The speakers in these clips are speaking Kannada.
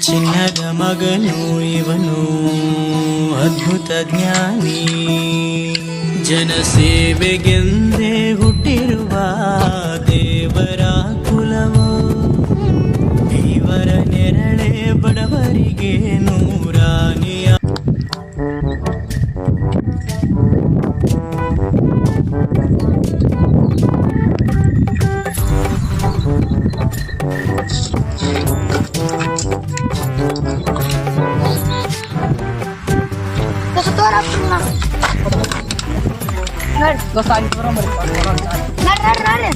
ಚಿನ್ನದ ಮಗನು ಇವನು ಅದ್ಭುತ ಜ್ಞಾನಿ. ಜನಸೇವೆಗೆಂದೇ ದೋಸ್ತ ತೋರ ನೋಡಿ ದೋಸ್ತ ಅಲ್ಲಿ ತಗೊಂಬರ್ರಿ ನೋಡ್ರಿ ನೋಡ್ರಿ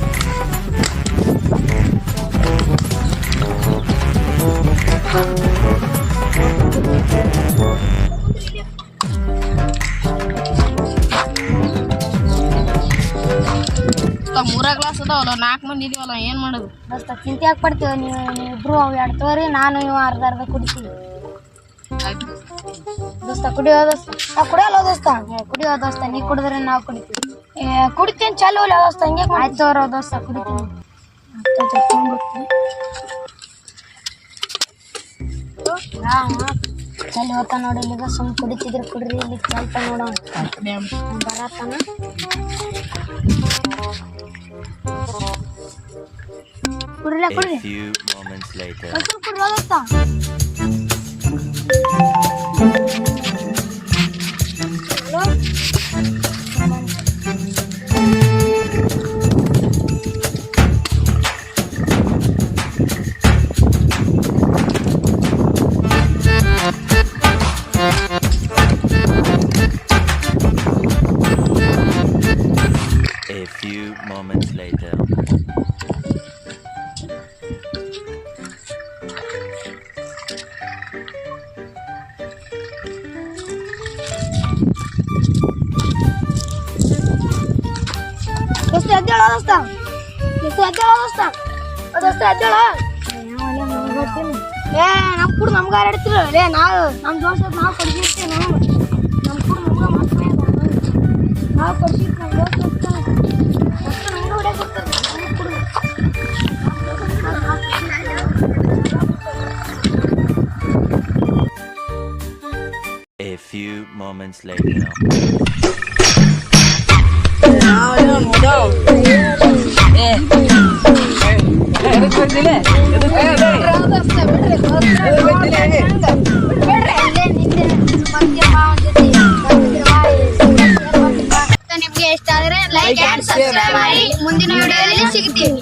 ನೋಡ್ರಿ ಮೂರ ಗ್ಲಾಸ್ ಅದಾವಲ್ಲ ನಾಲ್ಕು ಮಂದಿ ಇದೀವಲ್ಲ ಏನ್ ಮಾಡೋದು? ದೋಸ್ತ ಚಿಂತೆ ಯಾಕೆ ಪಡ್ತೀವಿ ನೀವು ಇಬ್ರು ಅವು ಎರಡು ತೋರಿ ನಾನು ಇವ ಅರ್ಧ ಅರ್ಧ ಕುಡಿತೀವಿ. ದೋಸ್ತ ಕುಡಿಯೋ ದೋಸ್ತ. ನಾವು ಕುಡಿಯಲ್ಲ ದೋಸ್ತ? ಕುಡಿಯೋ ದೋಸ್ತ ನೀ ಕುಡಿದ್ರೆ ನಾವು ಕುಡಿತೀವಿ. ಏ, ಕುಡಿತೀನಿ ಚಲೋ ಇಲ್ಲ ದೋಸ್ತ ಹಂಗೆ ಆಯ್ತು ತೋರೋ ದೋಸ್ತ ಕುಡಿತೀನಿ. ಅತ್ತ. ಹಾ, ಹಾ. ಚಲ್ ಹೋತ ನೋಡಿ ಇಲ್ಲಿಗ? ಸುಮ್ ಕುಡಿತಿದ್ರು ಕುಡ್ರಿ ಇಲ್ಲಿ ಸ್ವಲ್ಪ ನೋಡೋಣ ಬರತ್ತಾನ? ಕುಡ್ರಲ್ಲ ಕುಡ್ರಿ. ಕುಡ್ರಿ ದೋಸ್ತ few moments later. ದೋಸ್ತ ಎದ್ದೇಳ ದೋಸ್ತ ದೋಸ್ತ ಎದ್ದೇಳ ದೋಸ್ತ ಓ ದೋಸ್ತ ಎದ್ದೇಳ ಏ ನಮ್ ಕೂಡ ನಮ್ಗ ಆಡ್ತಿರ ಲೇ ನಾವು ನಮ್ ದೋಸ್ತ ನಾವು ಕೊಡ್ಸಿರ್ತೀವಿ ನಾವು ನಮ್ ಕೂಡ ನಮ್ಗ ಮಾತ್ರ ನಾವು ಕೊಡ್ಸಿರ್ತೀವಿ ನಮ್ ದೋಸ್ತ ಇರ್ತಾನೆ. ದೋಸ್ತ moments later. ನಿಮ್ಗೆ ಇಷ್ಟ ಆದ್ರೆ ಲೈಕ್ ಮಾಡಿ. ಮುಂದಿನ ವಿಡಿಯೋದಲ್ಲಿ ಸಿಗ್ತೀವಿ.